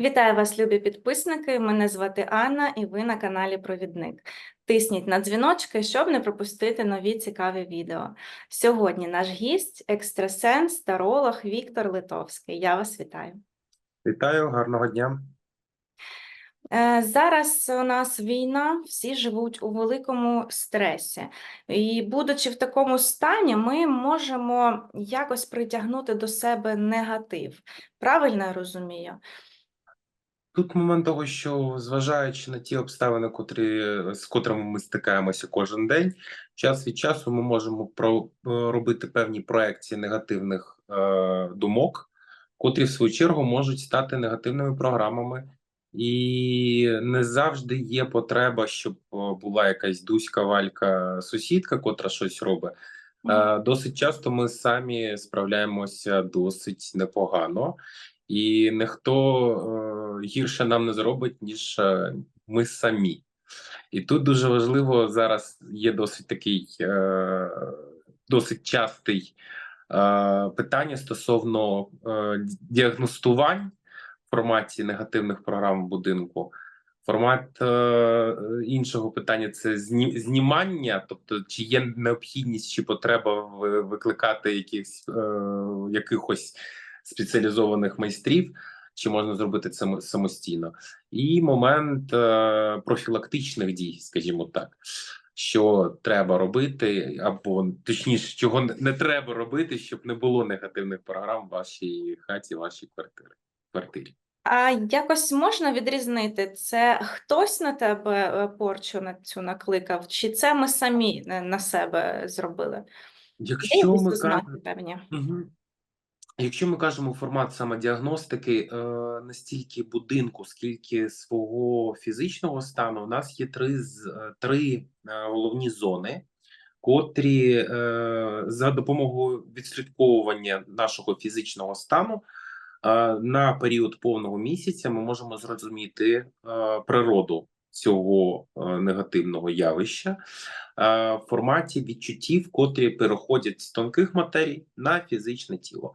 Вітаю вас, любі підписники. Мене звати Анна, і ви на каналі Провідник. Тисніть на дзвіночки, щоб не пропустити нові цікаві відео. Сьогодні наш гість, екстрасенс, таролог Віктор Литовський. Я вас вітаю. Вітаю, гарного дня. Е, Зараз у нас війна, всі живуть у великому стресі, і будучи в такому стані, ми можемо якось притягнути до себе негатив. Правильно я розумію? Тут момент того, що зважаючи на ті обставини, котрі, з котрими ми стикаємося кожен день, час від часу ми можемо про, е, робити певні проекції негативних е, думок, котрі в свою чергу можуть стати негативними програмами, і не завжди є потреба, щоб е, була якась дуська валька сусідка, котра щось робить. Е, Досить часто ми самі справляємося досить непогано, і ніхто е, гірше нам не зробить, ніж е, ми самі. І тут дуже важливо зараз є досить такий е, досить частий питання стосовно діагностувань в форматі негативних програм будинку. Формат е, іншого питання це зні, знімання, тобто чи є необхідність чи потреба викликати якихось, е, якихось спеціалізованих майстрів, чи можна зробити це самостійно, і момент е, профілактичних дій, скажімо так, що треба робити, або точніше, чого не- треба робити, щоб не було негативних програм в вашій хаті, вашій квартирі. квартирі. А якось можна відрізнити, це хтось на тебе е, порчу на цю накликав, чи це ми самі е, на себе зробили? Якщо ми кажемо, певні? Якщо ми кажемо формат саме діагностики, е, не стільки будинку, скільки свого фізичного стану, у нас є три з е, три е, головні зони, котрі е, за допомогою відслідковування нашого фізичного стану е, на період повного місяця ми можемо зрозуміти е, природу цього е, негативного явища е, в форматі відчуттів, котрі переходять з тонких матерій на фізичне тіло.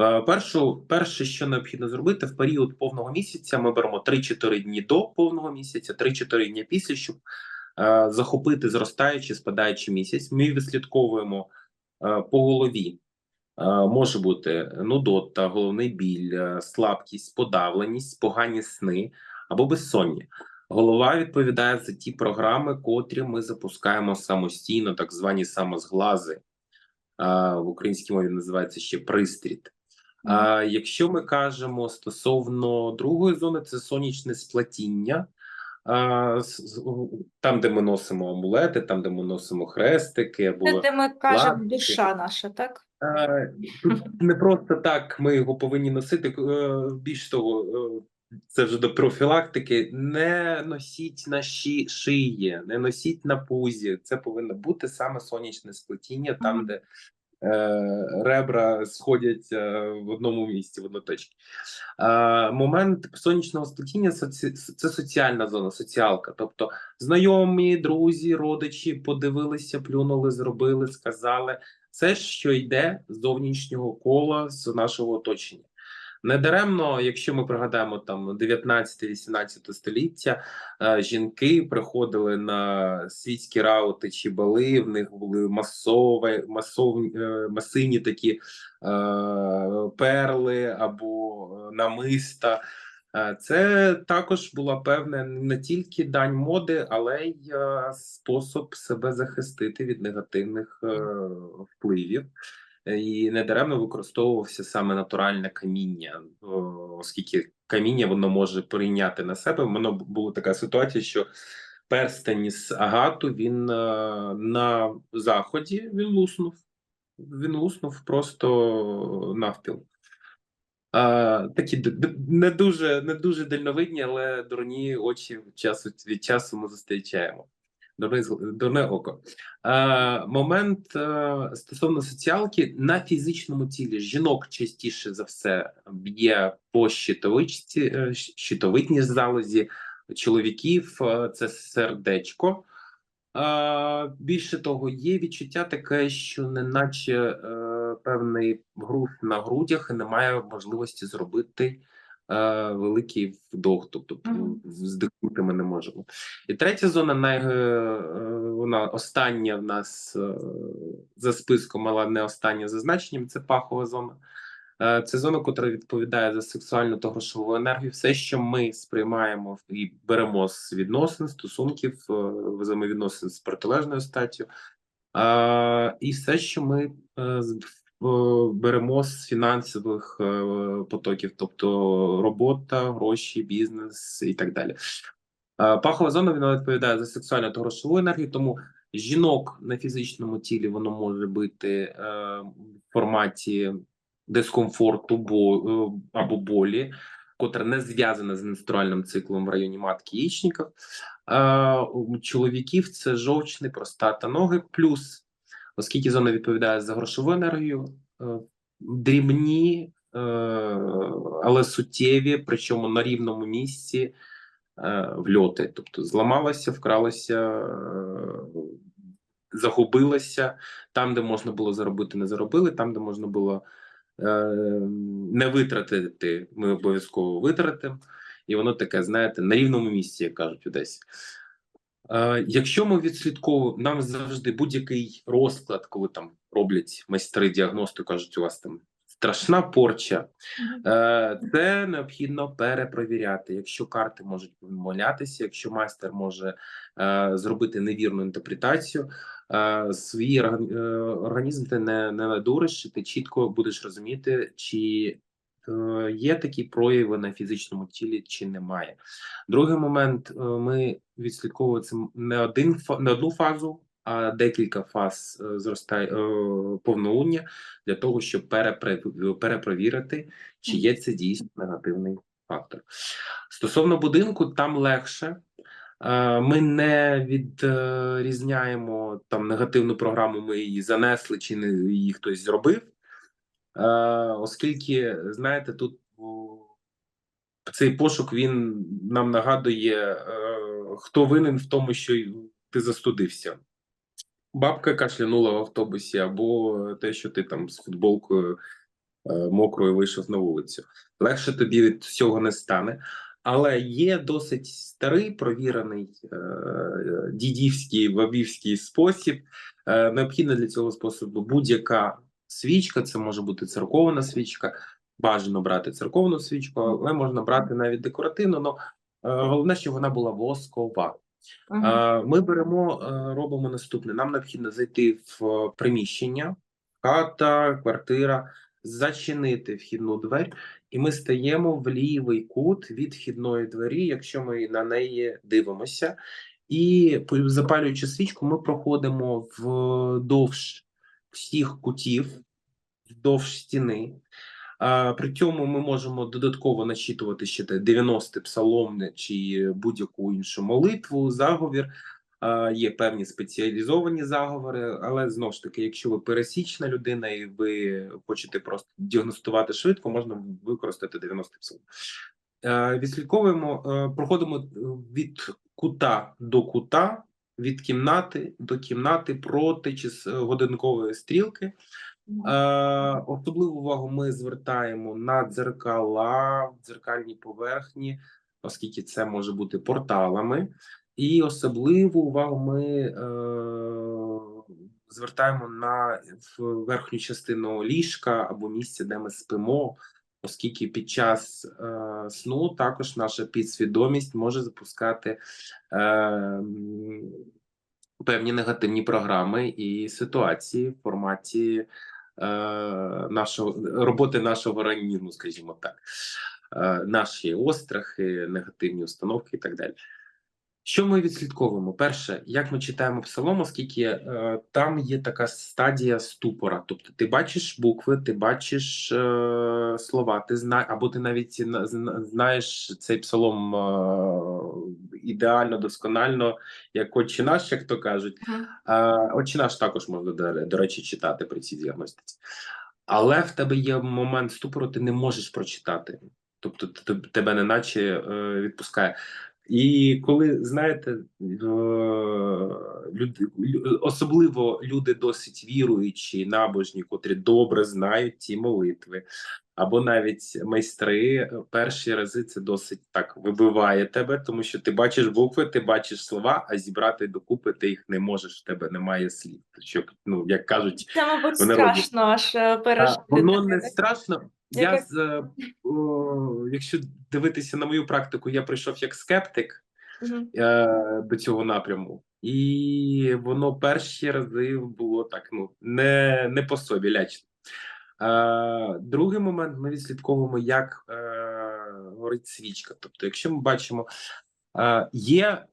Е, Першу, перше, що необхідно зробити в період повного місяця, ми беремо 3-4 дні до повного місяця, 3-4 дні після, щоб е, захопити зростаючий, спадаючий місяць. Ми відслідковуємо е, по голові. Е, може бути нудота, головний біль, слабкість, подавленість, погані сни або безсоння. Голова відповідає за ті програми, котрі ми запускаємо самостійно, так звані самозглази. В українській мові називається ще пристріт. А якщо ми кажемо стосовно другої зони, це сонячне сплетіння. А, с- з- там, де ми носимо амулети, там, де ми носимо хрестики, або Це де ми кажемо душа наша, так? Не просто так ми його повинні носити. е, Більш того, е, це вже до профілактики. Не носіть на ші, шиї, не носіть на пузі. Це повинно бути саме сонячне сплетіння, там, Мгм. де е, ребра сходять е, в одному місці, в одноточці. Е, момент сонячного сплетіння соці... це соціальна зона, соціалка. Тобто знайомі, друзі, родичі подивилися, плюнули, зробили, сказали це що йде з зовнішнього кола з нашого оточення. Недаремно, якщо ми пригадаємо там 19-18 століття, е, жінки приходили на світські раути чи бали, в них були масові, масовні, е, масивні такі е, перли або намиста. Це також була певна не тільки дань моди, але й спосіб себе захистити від негативних впливів. І недаремно використовувався саме натуральне каміння, оскільки каміння воно може прийняти на себе. Воно була така ситуація, що перстень з агату він е, на заході він луснув. Він луснув просто навпіл. А, такі не дуже не дуже дальновидні, але дурні очі часу від часу ми зустрічаємо. Дурне, око. А, момент е, стосовно соціалки на фізичному тілі жінок частіше за все б'є по щитовичці, е, щитовидній залозі, чоловіків е, це сердечко. А, більше того, є відчуття таке, що неначе е, певний груз на грудях і немає можливості зробити е, великий вдох, тобто Мгм. вздихнути ми не можемо. І третя зона, най, е, вона остання в нас е, за списком, але не остання за значенням, це пахова зона. Е, Це зона, яка відповідає за сексуальну та грошову енергію. Все, що ми сприймаємо і беремо з відносин, стосунків, е, взаємовідносин з протилежною статтю, і все, що ми беремо з фінансових е, потоків, тобто робота, гроші, бізнес і так далі. Е, Пахова зона вона відповідає за сексуальну та грошову енергію, тому жінок на фізичному тілі воно може бути е, в форматі дискомфорту бо, е, або болі, котре не зв'язане з менструальним циклом в районі матки яєчника. Е, у чоловіків це жовчний, простата, ноги, плюс, оскільки зона відповідає за грошову енергію, е, дрібні, е, але суттєві, причому на рівному місці е, вльоти. Тобто зламалася, вкралася, е, загубилася. Там, де можна було заробити, не заробили. Там, де можна було е, не витратити, ми обов'язково витратимо. І воно таке, знаєте, на рівному місці, як кажуть Одесі. Е, якщо ми відслідковуємо, нам завжди будь-який розклад, коли там роблять майстри діагностику, кажуть, у вас там страшна порча, Е, Це необхідно перепровіряти. Якщо карти можуть помилятися, якщо майстер може е, зробити невірну інтерпретацію, свій організм ти не, не надуриш, ти чітко будеш розуміти, чи є такі прояви на фізичному тілі, чи немає. Другий момент: е, ми відслідковуємо не один не одну фазу. А декілька фаз е, зростає е, повнолуння для того, щоб перепровірити, чи є це дійсно негативний фактор. Стосовно будинку, там легше. Е, Ми не відрізняємо там негативну програму, ми її занесли, чи не її хтось зробив. Е, Оскільки, знаєте, тут цей пошук він нам нагадує, е, хто винен в тому, що ти застудився. Бабка кашлянула в автобусі, або те, що ти там з футболкою е, мокрою вийшов на вулицю. Легше тобі від цього не стане. Але є досить старий провірений дідівський бабівський спосіб. Необхідна для цього способу будь-яка свічка, це може бути церковна свічка. Бажано брати церковну свічку, але можна брати навіть декоративну. але головне, щоб вона була воскова. Мгм. Е, Ми беремо, е, робимо наступне. Нам необхідно зайти в приміщення, хата, квартира, зачинити вхідну двері, і ми стаємо в лівий кут від вхідної двері, якщо ми на неї дивимося. І запалюючи свічку, ми проходимо вдовж всіх кутів, вдовж стіни. При цьому ми можемо додатково начитувати ще те 90 псалом чи будь-яку іншу молитву, заговір. Є певні спеціалізовані заговори, але знову ж таки, якщо ви пересічна людина і ви хочете просто діагностувати швидко, можна використати 90 псалом. Відслідковуємо, проходимо е, від кута до кута, від кімнати до кімнати проти час- годинкової стрілки. Е, особливу увагу ми звертаємо на дзеркала, дзеркальні поверхні, оскільки це може бути порталами, і особливу увагу ми е, звертаємо на в верхню частину ліжка або місця, де ми спимо, оскільки під час е, сну також наша підсвідомість може запускати. Е, Певні негативні програми і ситуації в форматі е, нашого роботи нашого організму, скажімо так, е, наші острахи, негативні установки і так далі. Що ми відслідковуємо? Перше, як ми читаємо псалом, оскільки е, там є така стадія ступора. Тобто ти бачиш букви, ти бачиш е, слова, ти знаєш, або ти навіть зна- зна- знаєш цей псалом е, ідеально, досконально, як отче наш, як то кажуть. А, Отче наш також можна, до, до речі, читати при цій діагностиці. Але в тебе є момент ступору, ти не можеш прочитати. Тобто тебе неначе е, відпускає. І коли, знаєте, е, люди, особливо люди досить віруючі, набожні, котрі добре знають ті молитви, або навіть майстри е, перші рази це досить так вибиває тебе, тому що ти бачиш букви, ти бачиш слова, а зібрати докупи ти їх не можеш. В тебе немає слів. Що ну як кажуть, Це, мабуть, страшно аж е, а, пережити. воно не страшно. Я Яке- з е, о, якщо дивитися на мою практику, я прийшов як скептик е, до цього напряму, і воно перші рази було так ну не, не по собі лячно. Е, другий момент ми відслідковуємо, як е, горить свічка. Тобто, якщо ми бачимо, е, є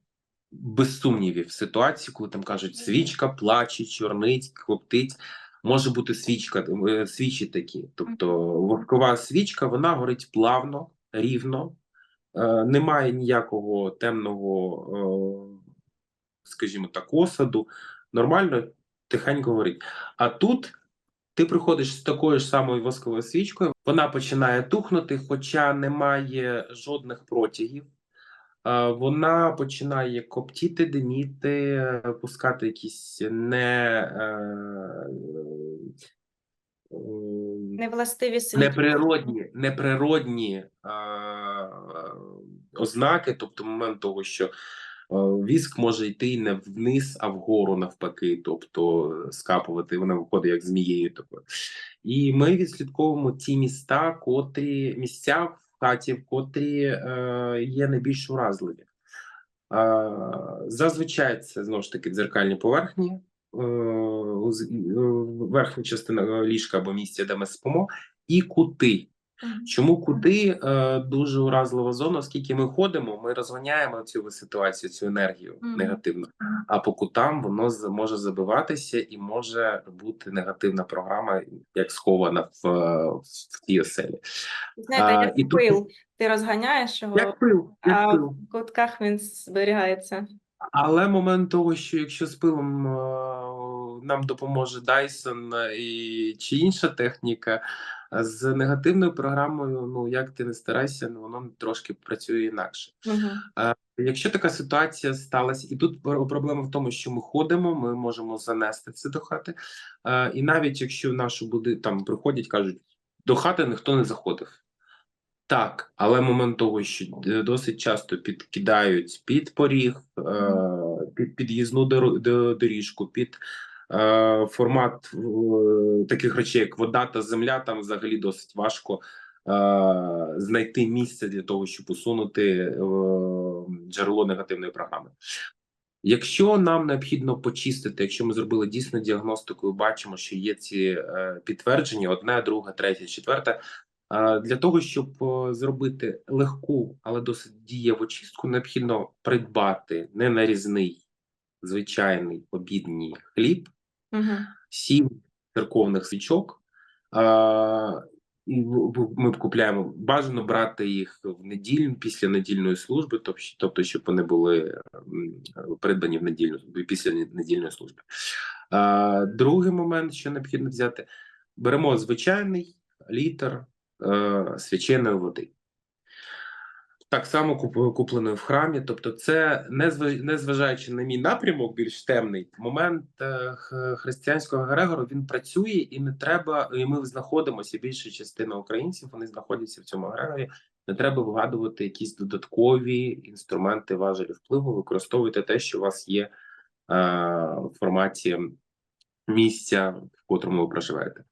без сумнівів ситуації, коли там кажуть свічка плаче, чорнить, коптить. Може бути свічка, свічі такі. Тобто воскова свічка, вона горить плавно, рівно, е, немає ніякого темного, е, скажімо так, осаду. Нормально, тихенько горить. А тут ти приходиш з такою ж самою восковою свічкою, вона починає тухнути, хоча немає жодних протягів. Е, Вона починає коптіти, диміти, пускати якісь не, е, Невластиві світ. неприродні, неприродні е, ознаки, тобто момент того, що віск може йти не вниз, а вгору навпаки, тобто скапувати, вона виходить як змією такою. І ми відслідковуємо ті міста, котрі місця в хаті, в котрі е, є найбільш уразливі. Е, зазвичай це знову ж таки дзеркальні поверхні, е, е, верхня частина ліжка або місця, де ми спимо, і кути. Чому кути е, дуже уразлива зона? Оскільки ми ходимо, ми розганяємо цю ситуацію, цю енергію Мгм. негативну. А по кутам воно може забиватися і може бути негативна програма, як схована в, е, в тій оселі. Знаєте, А, як і тут- пил. Ти розганяєш його, Як пил, як а пил. в кутках він зберігається. Але момент того, що якщо з пилом е, нам допоможе Dyson і чи інша техніка, з негативною програмою, ну як ти не старайся, ну, воно трошки працює інакше. Мгм. Якщо така ситуація сталася, і тут проблема в тому, що ми ходимо, ми можемо занести це до хати. Е, І навіть якщо в нашу буди там приходять, кажуть, до хати ніхто не заходив. Так, але момент того, що е, досить часто підкидають під поріг, е, під під'їзну доріжку, під е, формат е, таких речей, як вода та земля, там взагалі досить важко е, знайти місце для того, щоб усунути е, джерело негативної програми. Якщо нам необхідно почистити, якщо ми зробили дійсно діагностику і бачимо, що є ці е, підтвердження, одне, друге, третє, четверте. е, Для того щоб е, зробити легку, але досить дієву чистку, необхідно придбати ненарізний звичайний обідній хліб, Мгм. сім церковних свічок. А, і ми купляємо бажано брати їх в неділю після недільної служби, тобто, щоб вони були придбані в недільну після недільної служби. А, другий момент, що необхідно взяти, беремо звичайний літр е, свяченої води. Так само куп- купленої в храмі, тобто, це незважаючи на мій напрямок, більш темний момент е, християнського Грегору він працює і не треба. І ми знаходимося. Більша частина українців вони знаходяться в цьому Грегорі. Не треба вигадувати якісь додаткові інструменти важелі впливу. Використовуйте те, що у вас є е, в форматі місця, в котрому ви проживаєте.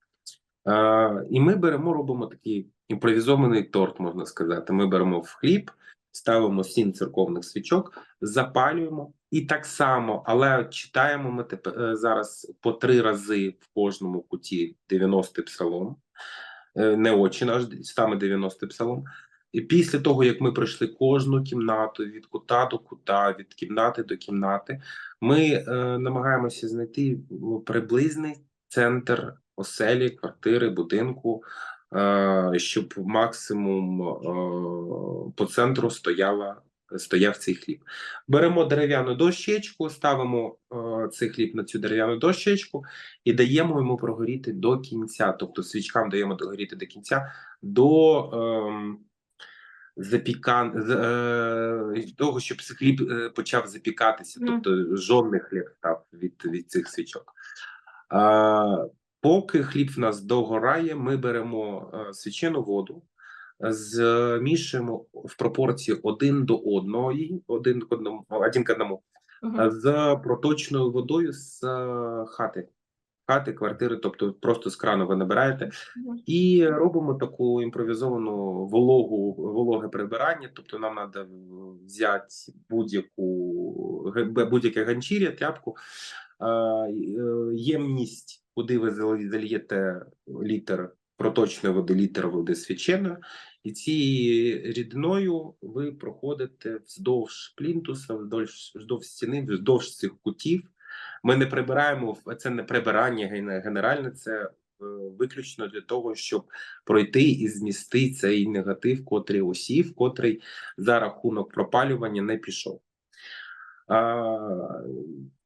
Е, і ми беремо, робимо такий імпровізований торт, можна сказати. Ми беремо в хліб, ставимо сім церковних свічок, запалюємо і так само, але читаємо ми тепер е, зараз по три рази в кожному куті 90-й псалом, Е, не очі наш, саме 90-й псалом. І після того, як ми пройшли кожну кімнату від кута до кута, від кімнати до кімнати, ми е, намагаємося знайти ну, приблизний центр оселі, квартири, будинку, щоб максимум е, по центру стояла, стояв цей хліб. Беремо дерев'яну дощечку, ставимо е, цей хліб на цю дерев'яну дощечку і даємо йому прогоріти до кінця. Тобто свічкам даємо догоріти до кінця до. ем, Запікан е, того, щоб хліб е, почав запікатися, тобто жодний хліб став від, від цих свічок. Поки хліб в нас догорає, ми беремо е, свячену воду, змішуємо в пропорції один до одної, один до одному, один к одному, е, з проточною водою з е, хати. Хати, квартири, тобто просто з крану ви набираєте, і робимо таку імпровізовану вологу, вологе прибирання. Тобто нам треба взяти будь-яку будь-яке ганчір'я, тряпку, е, ємність, куди ви зальєте літр проточної води, літр води свяченої, і цією рідиною ви проходите вздовж плінтуса, вздовж, вздовж стіни, вздовж цих кутів. Ми не прибираємо це не прибирання генеральне, це е, виключно для того, щоб пройти і змістити цей негатив, котрий осів, котрий за рахунок пропалювання не пішов.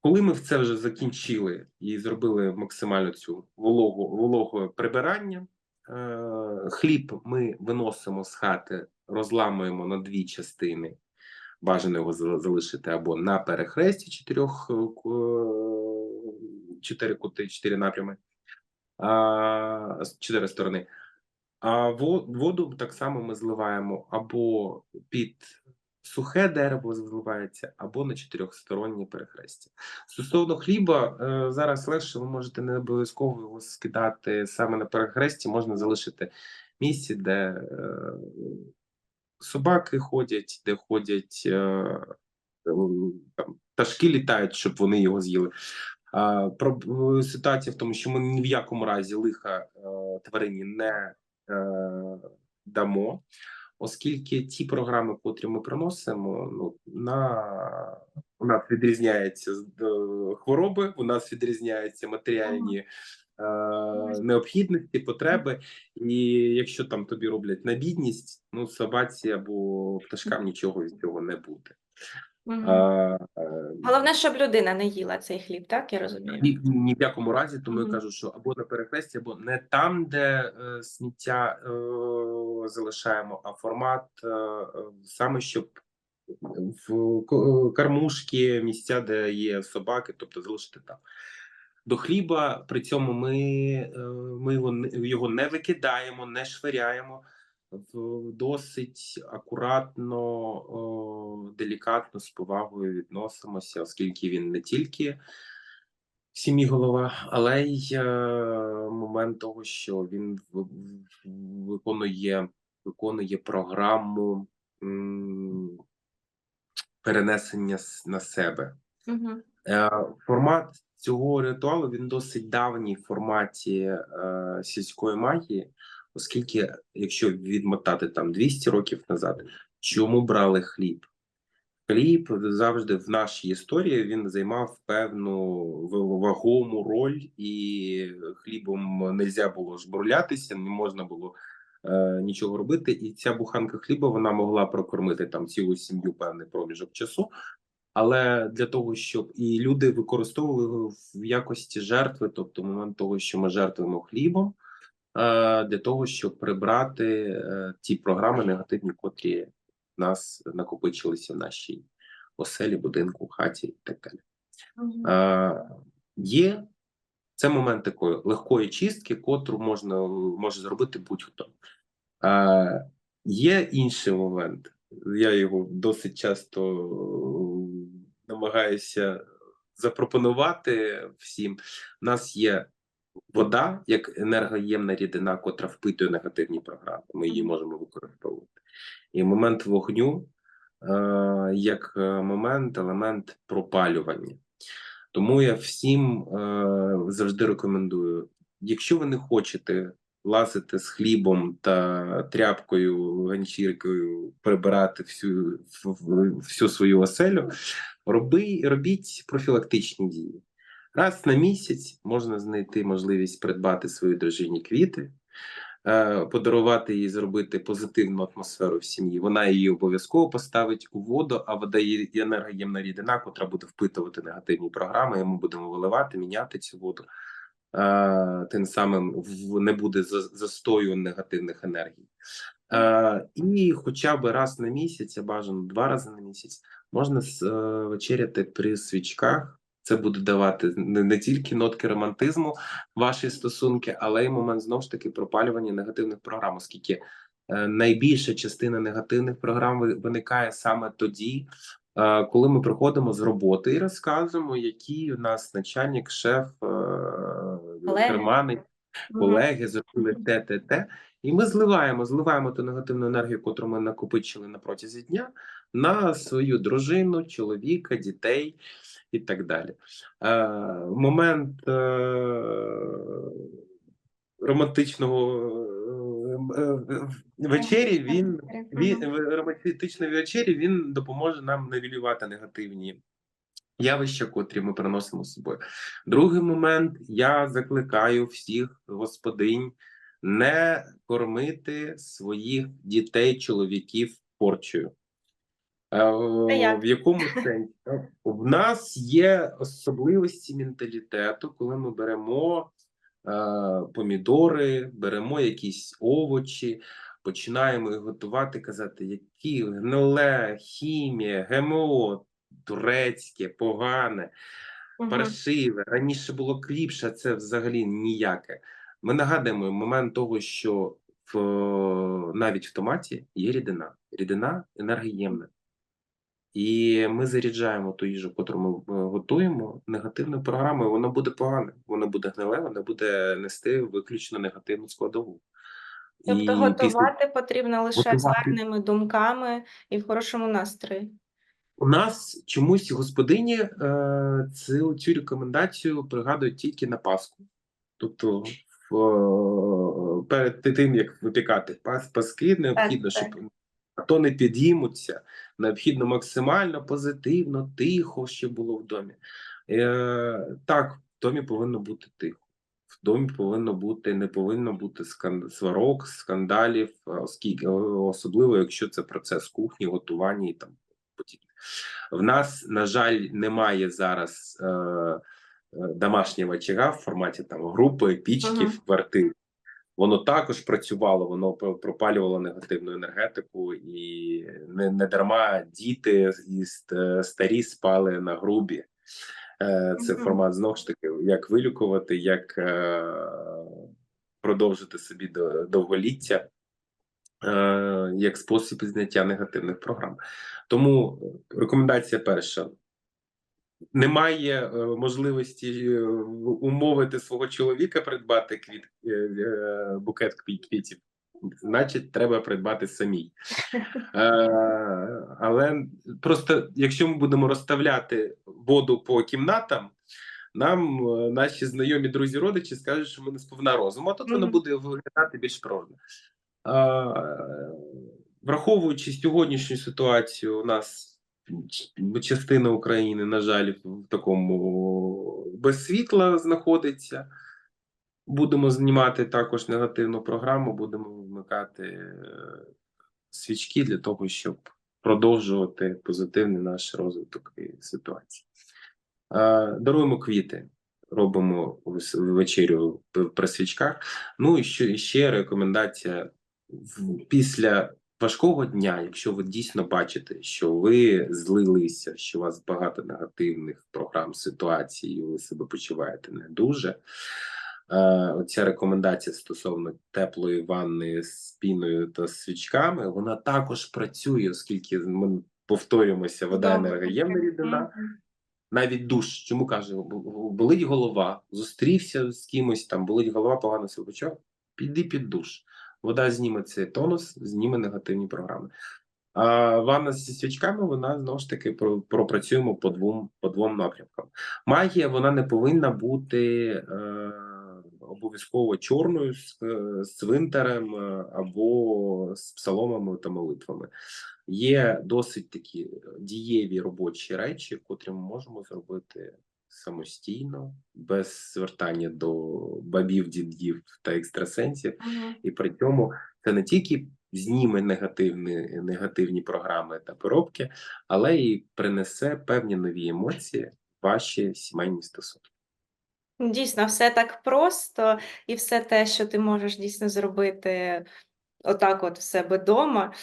Коли ми це вже закінчили і зробили максимально цю вологу, вологу прибирання, е, хліб ми виносимо з хати, розламуємо на дві частини. Бажано його залишити або на перехресті чотирьох е, чотири кути, чотири напрями, чотири сторони. А воду так само ми зливаємо або під сухе дерево зливається, або на чотирьохсторонні перехрестя. Стосовно хліба, е, зараз легше, ви можете не обов'язково його скидати саме на перехресті, можна залишити місці, де е, собаки ходять, де ходять е, там, пташки літають, щоб вони його з'їли. Про ситуація в тому, що ми ні в якому разі лиха тварині не дамо, оскільки ті програми, котрі ми приносимо, ну на у нас відрізняються з- е, хвороби, у нас відрізняються матеріальні. е, Необхідності, потреби, і якщо там тобі роблять на бідність, ну собаці або пташкам нічого від цього не буде. Мгм. А, е, Головне, щоб людина не їла цей хліб, так я розумію? ні, ні в якому разі, тому Мгм. я кажу, що або на перехресті, або не там, де е, сміття е, залишаємо, а формат е, е, саме щоб в ко- кормушки, місця, де є собаки, тобто залишити там. До хліба при цьому ми, е, ми його, його не викидаємо, не швиряємо. Досить акуратно, делікатно, з повагою відносимося, оскільки він не тільки сім'ї голова, але й е, момент того, що він виконує, виконує програму перенесення на себе. Е, Формат цього ритуалу він досить давній в форматі е, сільської магії, оскільки, якщо відмотати там 200 років назад, чому брали хліб? Хліб завжди в нашій історії він займав певну вагому роль, і хлібом не можна було жбурлятися, не можна було е, нічого робити. І ця буханка хліба вона могла прокормити там цілу сім'ю певний проміжок часу. Але для того, щоб і люди використовували його в якості жертви, тобто момент того, що ми жертвуємо хлібом, для того, щоб прибрати е, ті програми негативні, котрі в нас накопичилися в нашій оселі, будинку, хаті і так далі. Е, Є це момент такої легкої чистки, котру можна може зробити будь-хто. Е, Є інший момент. Я його досить часто е, намагаюся запропонувати всім. У нас є вода як енергоємна рідина, котра впитує негативні програми. Ми її можемо використовувати. І момент вогню е, як е, момент, елемент пропалювання. Тому я всім е, завжди рекомендую, якщо ви не хочете лазити з хлібом та тряпкою, ганчіркою, прибирати всю, всю свою оселю, роби, робіть профілактичні дії. Раз на місяць можна знайти можливість придбати свої дружині квіти, е, подарувати їй, зробити позитивну атмосферу в сім'ї. Вона її обов'язково поставить у воду, а вода є енергоємна рідина, котра буде впитувати негативні програми. І ми будемо виливати, міняти цю воду. Е, Тим самим не буде за- застою негативних енергій. Е, І хоча б раз на місяць, а бажано два рази на місяць, можна вечеряти при свічках Це буде давати не, не тільки нотки романтизму ваші стосунки, але й момент знову ж таки пропалювання негативних програм, оскільки е, найбільша частина негативних програм виникає саме тоді, е, коли ми приходимо з роботи і розказуємо, який у нас начальник, шеф, е, Колеги. колеги зробили те, те, те. І ми зливаємо, зливаємо ту негативну енергію, яку ми накопичили на протязі дня, на свою дружину, чоловіка, дітей і так далі. Е, момент е, романтичного е, вечері він він в романтичної вечері він допоможе нам нивелювати негативні явища, котрі ми приносимо з собою. Другий момент: я закликаю всіх господинь не кормити своїх дітей, чоловіків порчею. Е? В якому сенсі? В нас є особливості менталітету, коли ми беремо е, помідори, беремо якісь овочі, починаємо їх готувати, казати, які гниле, хімія, ГМО, турецьке, погане, паршиве. Раніше було кріпше, а це взагалі ніяке. Ми нагадуємо момент того, що в, навіть в томаті є рідина. Рідина енергоємна. І ми заряджаємо ту їжу, яку ми е, готуємо негативною програмою. Воно буде погане, воно буде гниле, воно буде нести виключно негативну складову. Тобто І після готувати потрібно лише з Готувати. гарними думками і в хорошому настрої. у нас чомусь господині е, цю, цю рекомендацію пригадують тільки на Пасху. Тобто, в, е, перед тим як випікати пас, паски, необхідно, так. щоб а то не підіймуться. Необхідно максимально позитивно, тихо, щоб було в домі. Е, так, в домі повинно бути тихо. В домі повинно бути, не повинно бути сварок, скандалів, е, оскільки особливо, якщо це процес кухні, готування і там подібне. В нас, на жаль, немає зараз е, е, домашнього очага в форматі там групи, пічки в квартирі. Воно також працювало, воно пропалювало негативну енергетику, і не, не дарма діти і старі спали на грубі. Е, Це формат знову ж таки, як вилікувати, як е, продовжити собі до- довголіття, е, як спосіб зняття негативних програм. Тому рекомендація перша. Немає е, можливості е, умовити свого чоловіка придбати квіт, е, букет квітів, значить, треба придбати самій. Але просто якщо ми будемо розставляти воду по кімнатам, нам наші знайомі друзі родичі скажуть, що ми не сповна розуму, а тут воно буде виглядати більш природно. Враховуючи сьогоднішню ситуацію, у нас частина України, на жаль, в такому без світла знаходиться. Будемо знімати також негативну програму, будемо вмикати е, свічки для того, щоб продовжувати позитивний наш розвиток і ситуації. Е, Даруємо квіти, робимо вечерю при свічках. Ну і ще, рекомендація після важкого дня, якщо ви дійсно бачите, що ви злилися, що у вас багато негативних програм, ситуацій, і ви себе почуваєте не дуже. Е, Оця рекомендація стосовно теплої ванни з піною та свічками, вона також працює, оскільки ми повторюємося, вода енергоємна рідина навіть душ. Чому каже, болить голова, зустрівся з кимось, там болить голова, погано себе почував, піди під душ. Вода зніме цей тонус, зніме негативні програми. А ванна зі свічками, вона знову ж таки пропрацюємо по двом, по двом напрямкам. Магія вона не повинна бути е, обов'язково чорною з, з цвинтарем е, або з псаломами та молитвами. Є досить такі дієві робочі речі, котрі ми можемо зробити самостійно, без звертання до бабів, дідів та екстрасенсів. Мгм. І при цьому це не тільки зніме негативні, негативні програми та поробки, але і принесе певні нові емоції в ваші сімейні стосунки. Дійсно, все так просто, і все те, що ти можеш дійсно зробити отак от в себе вдома.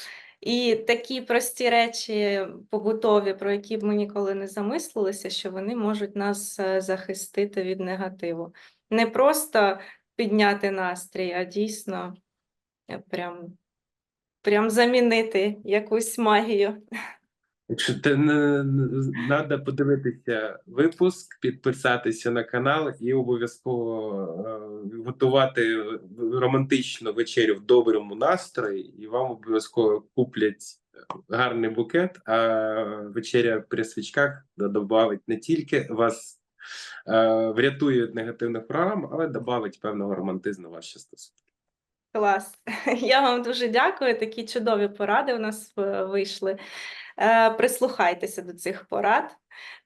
І такі прості речі побутові, про які б ми ніколи не замислилися, що вони можуть нас е, захистити від негативу. Не просто підняти настрій, а дійсно е, прям, прям замінити якусь магію. Якщо те не треба подивитися випуск, підписатися на канал і обов'язково е, готувати романтичну вечерю в доброму настрої, і вам обов'язково куплять гарний букет, а вечеря при свічках додавить не тільки вас е, врятує від негативних програм, але додавить певного романтизму ваші стосунки. Клас. Я вам дуже дякую. Такі чудові поради у нас е, вийшли. Е, Прислухайтеся до цих порад,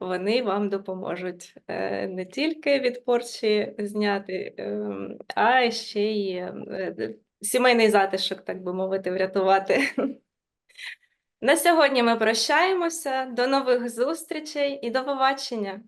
вони вам допоможуть е, не тільки від порчі зняти, ем, а ще й е, сімейний затишок, так би мовити, врятувати. На сьогодні ми прощаємося. До нових зустрічей і до побачення!